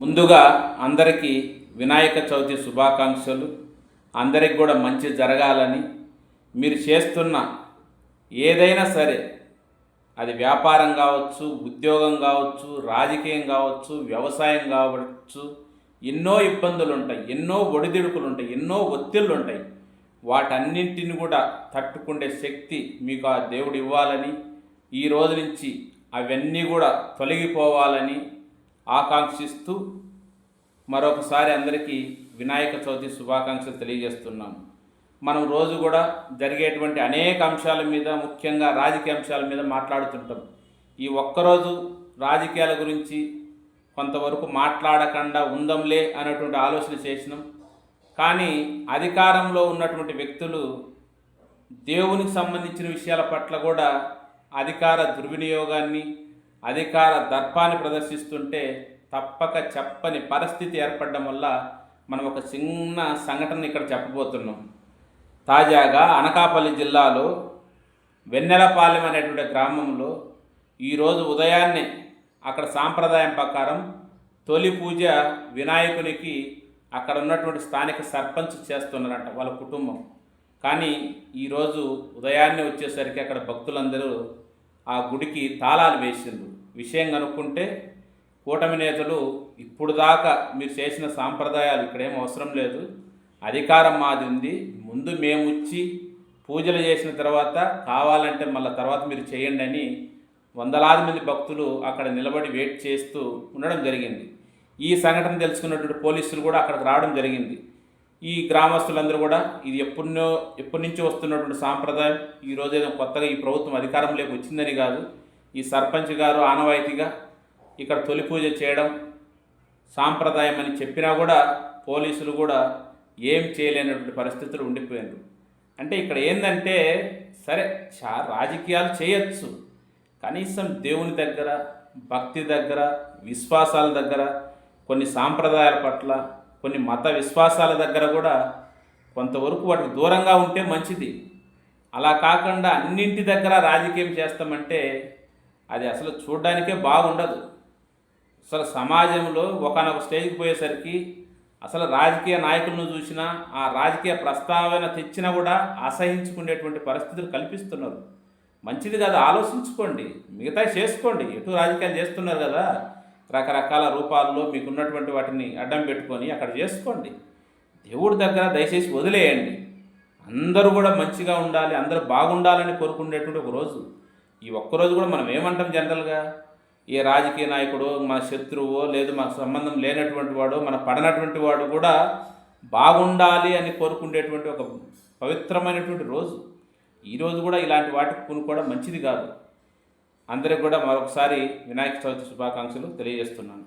ముందుగా అందరికీ వినాయక చవితి శుభాకాంక్షలు. అందరికి కూడా మంచి జరగాలని. మీరు చేస్తున్న ఏదైనా సరే అది వ్యాపారం కావచ్చు ఉద్యోగం కావచ్చు రాజకీయం కావచ్చు వ్యవసాయం కావచ్చు ఎన్నో ఇబ్బందులు ఉంటాయి ఎన్నో ఒడిదుడుకులు ఉంటాయి ఎన్నో ఒత్తిళ్ళు ఉంటాయి వాటన్నింటిని కూడా తట్టుకునే శక్తి మీకు ఆ దేవుడు ఇవ్వాలని ఈ రోజు నుంచి అవన్నీ కూడా తొలగిపోవాలని ఆకాంక్షిస్తూ మరొకసారి అందరికీ వినాయక చవితి శుభాకాంక్షలు తెలియజేస్తున్నాను మనం రోజు కూడా జరిగేటువంటి అనేక అంశాల మీద ముఖ్యంగా రాజకీయ అంశాల మీద మాట్లాడుతుంటాం. ఈ ఒక్కరోజు రాజకీయాల గురించి కొంతవరకు మాట్లాడకుండా ఉందంలే అనేటువంటి ఆలోచన చేసినాం. కానీ అధికారంలో ఉన్నటువంటి వ్యక్తులు దేవునికి సంబంధించిన విషయాల పట్ల కూడా అధికార దుర్వినియోగాన్ని అధికార దర్పాన్ని ప్రదర్శిస్తుంటే తప్పక చెప్పని పరిస్థితి ఏర్పడడం వల్ల మనం ఒక చిన్న సంఘటన ఇక్కడ చెప్పబోతున్నాం. తాజాగా అనకాపల్లి జిల్లాలో వెన్నెలపాలెం అనేటువంటి గ్రామంలో ఈరోజు ఉదయాన్నే అక్కడ సాంప్రదాయం ప్రకారం తొలి పూజ వినాయకునికి అక్కడ ఉన్నటువంటి స్థానిక సర్పంచ్ చేస్తున్నారంట వాళ్ళ కుటుంబం. కానీ ఈరోజు ఉదయాన్నే వచ్చేసరికి అక్కడ భక్తులందరూ ఆ గుడికి తాళాలు వేసిండ్రు. విషయం కనుక్కుంటే కూటమి నేతలు ఇప్పుడు దాకా మీరు చేసిన సాంప్రదాయాలు ఇక్కడేం అవసరం లేదు. అధికారం మాది ఉంది. ముందు మేము వచ్చి పూజలు చేసిన తర్వాత కావాలంటే మళ్ళీ తర్వాత మీరు చేయండి అని వందలాది మంది భక్తులు అక్కడ నిలబడి వెయిట్ చేస్తూ ఉండడం జరిగింది. ఈ సంఘటన తెలుసుకున్నటువంటి పోలీసులు కూడా అక్కడికి రావడం జరిగింది. ఈ గ్రామస్తులందరూ కూడా ఇది ఎప్పుడో ఎప్పటి నుంచి వస్తున్నటువంటి సాంప్రదాయం. ఈ రోజు ఏదో కొత్తగా ఈ ప్రభుత్వం అధికారంలోకి వచ్చిందని కాదు. ఈ సర్పంచ్ గారు ఆనవాయితీగా ఇక్కడ తొలి పూజ చేయడం సాంప్రదాయం అని చెప్పినా కూడా పోలీసులు కూడా ఏం చేయలేనటువంటి పరిస్థితులు ఉండిపోయారు అంటే ఇక్కడ ఏంటంటే సరే చా రాజకీయాలు చేయొచ్చు. కనీసం దేవుని దగ్గర భక్తి దగ్గర విశ్వాసాల దగ్గర కొన్ని సాంప్రదాయాల పట్ల కొన్ని మత విశ్వాసాల దగ్గర కూడా కొంతవరకు వాటికి దూరంగా ఉంటే మంచిది. అలా కాకుండా అన్నింటి దగ్గర రాజకీయం చేస్తామంటే అది అసలు చూడడానికే బాగుండదు. అసలు సమాజంలో ఒకనొక స్టేజ్కి పోయేసరికి అసలు రాజకీయ నాయకులను చూసినా ఆ రాజకీయ ప్రస్తావన తెచ్చినా కూడా అసహించుకునేటువంటి పరిస్థితులు కల్పిస్తున్నారు. మంచిది కాదు ఆలోచించుకోండి. మిగతా చేసుకోండి. ఎటు రాజకీయాలు చేస్తున్నారు కదా. రకరకాల రూపాల్లో మీకున్నటువంటి వాటిని అడ్డం పెట్టుకొని అక్కడ చేసుకోండి. దేవుడి దగ్గర దయచేసి వదిలేయండి. అందరూ కూడా మంచిగా ఉండాలి అందరూ బాగుండాలని కోరుకునేటువంటి ఒక రోజు. ఈ ఒక్కరోజు కూడా మనం ఏమంటాం జనరల్గా? ఏ రాజకీయ నాయకుడు మన శత్రువో లేదు మనకు సంబంధం లేనటువంటి వాడు మన పడనటువంటి వాడు కూడా బాగుండాలి అని కోరుకునేటువంటి ఒక పవిత్రమైనటువంటి రోజు. ఈరోజు కూడా ఇలాంటి వాటికి కొనుక్కోవడం మంచిది కాదు. అందరికి కూడా మరొకసారి వినాయక చవితి శుభాకాంక్షలు తెలియజేస్తున్నాను.